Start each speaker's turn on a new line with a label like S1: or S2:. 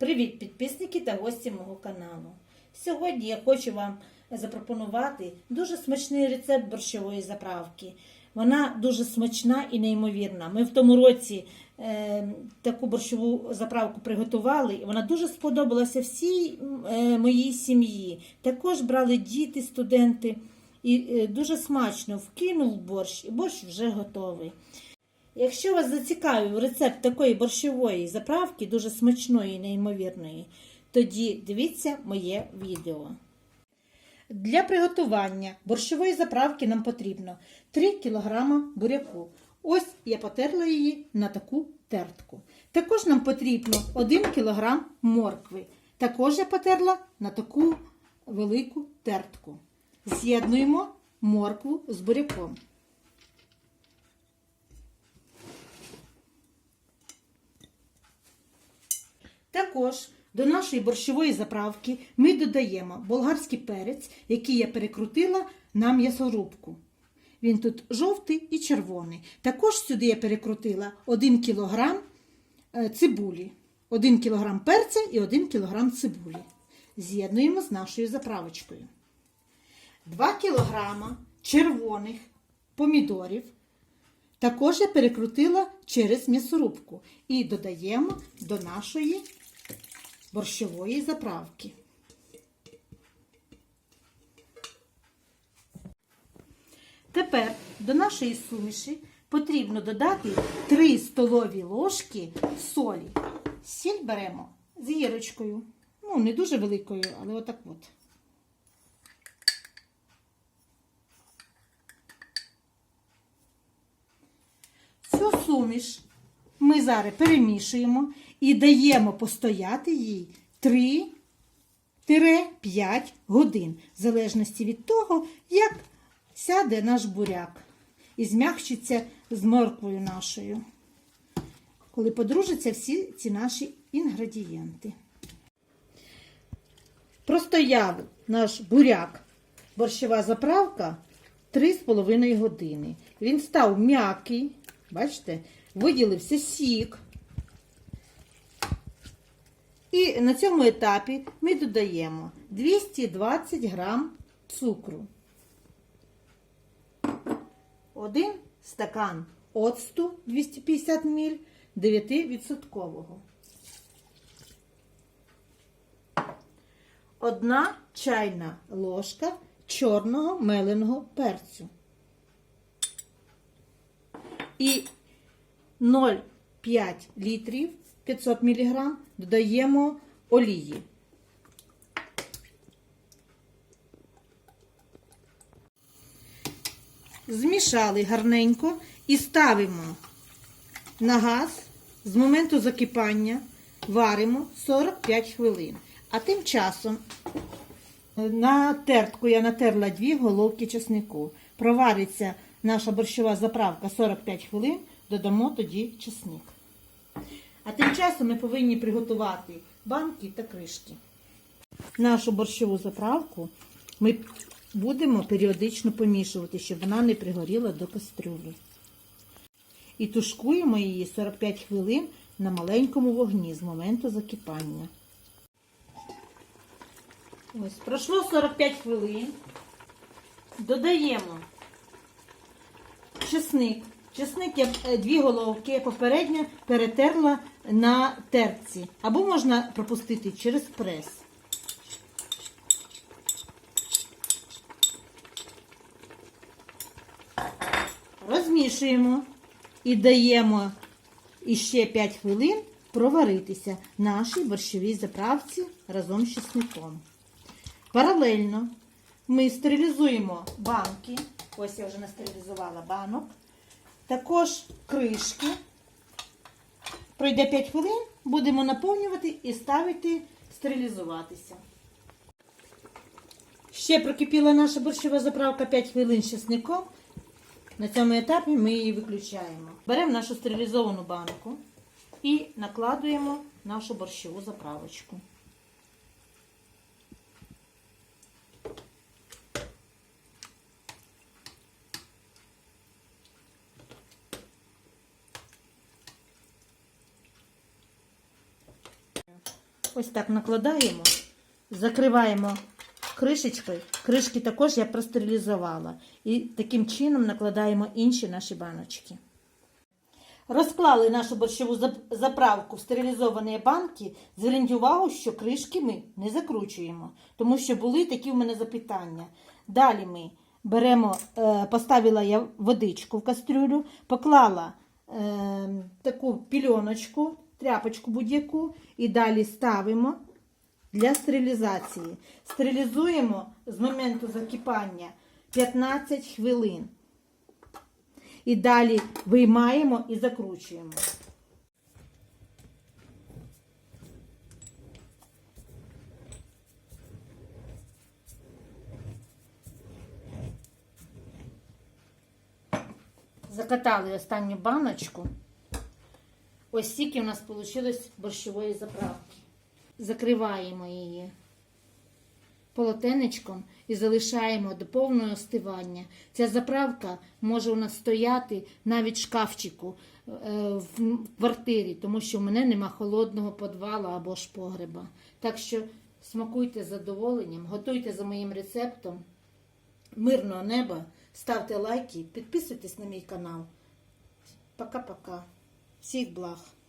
S1: Привіт, підписники та гості мого каналу. Сьогодні я хочу вам запропонувати дуже смачний рецепт борщової заправки. Вона дуже смачна і неймовірна. Ми в тому році е, таку борщову заправку приготували, і вона дуже сподобалася всій е, моїй сім'ї. Також брали діти, студенти, і е, дуже смачно вкинув борщ, і борщ вже готовий. Якщо вас зацікавив рецепт такої борщової заправки, дуже смачної і неймовірної, тоді дивіться моє відео. Для приготування борщової заправки нам потрібно 3 кг буряку. Ось я потерла її на таку тертку. Також нам потрібно 1 кг моркви. Також я потерла на таку велику тертку. З'єднуємо моркву з буряком. Також до нашої борщової заправки ми додаємо болгарський перець, який я перекрутила на м'ясорубку. Він тут жовтий і червоний. Також сюди я перекрутила 1 кг цибулі, 1 кг перця і 1 кг цибулі. З'єднуємо з нашою заправочкою. 2 кг червоних помідорів. Також я перекрутила через м'ясорубку і додаємо до нашої борщової заправки. Тепер до нашої суміші потрібно додати 3 столові ложки солі. Сіль беремо з гірочкою. Ну, не дуже великою, але отак от. Цю суміш ми зараз перемішуємо і даємо постояти їй 3-5 годин, в залежності від того, як сяде наш буряк і змягчиться з морквою нашою, коли подружаться всі ці наші інгредієнти. Простояв наш буряк, борщова заправка 3,5 години. Він став м'який, бачите, виділився сік. І на цьому етапі ми додаємо 220 грам цукру, один стакан оцту 250 мл 9%. Одна чайна ложка чорного меленого перцю. І 0,5 літрів 500 мг додаємо олії. Змішали гарненько і ставимо на газ з моменту закипання, варимо 45 хвилин. А тим часом на тертку я натерла дві головки чеснику. Провариться наша борщова заправка 45 хвилин, додамо тоді чесник. А тим часом ми повинні приготувати банки та кришки. Нашу борщову заправку ми будемо періодично помішувати, щоб вона не пригоріла до кастрюлі. І тушкуємо її 45 хвилин на маленькому вогні з моменту закипання. Ось, пройшло 45 хвилин. Додаємо чесник. Чесник я е, дві головки попередньо перетерла на терці. Або можна пропустити через прес. Розмішуємо і даємо іще 5 хвилин проваритися нашій борщовій заправці разом з чесником. Паралельно ми стерилізуємо банки. Ось я вже настерилізувала банок. Також кришки. Пройде 5 хвилин, будемо наповнювати і ставити стерилізуватися. Ще прокипіла наша борщова заправка 5 хвилин з чесником. На цьому етапі ми її виключаємо. Беремо нашу стерилізовану банку і накладуємо нашу борщову заправочку. Ось так накладаємо, закриваємо кришечкою. Кришки також я простерилізувала. І таким чином накладаємо інші наші баночки. Розклали нашу борщову заправку в стерилізовані банки. Зверніть увагу, що кришки ми не закручуємо, тому що були такі в мене запитання. Далі ми беремо, е, поставила я водичку в кастрюлю, поклала е, таку пільоночку, тряпочку будь-яку, і далі ставимо для стерилізації. Стерилізуємо з моменту закипання 15 хвилин. І далі виймаємо і закручуємо. Закатали останню баночку. Ось стільки у нас вийшло борщової заправки. Закриваємо її полотенечком і залишаємо до повного остивання. Ця заправка може у нас стояти навіть в шкафчику е, в квартирі, тому що в мене нема холодного подвала або ж погреба. Так що смакуйте з задоволенням, готуйте за моїм рецептом. Мирного неба, ставте лайки, підписуйтесь на мій канал. Пока-пока. Всіх благ!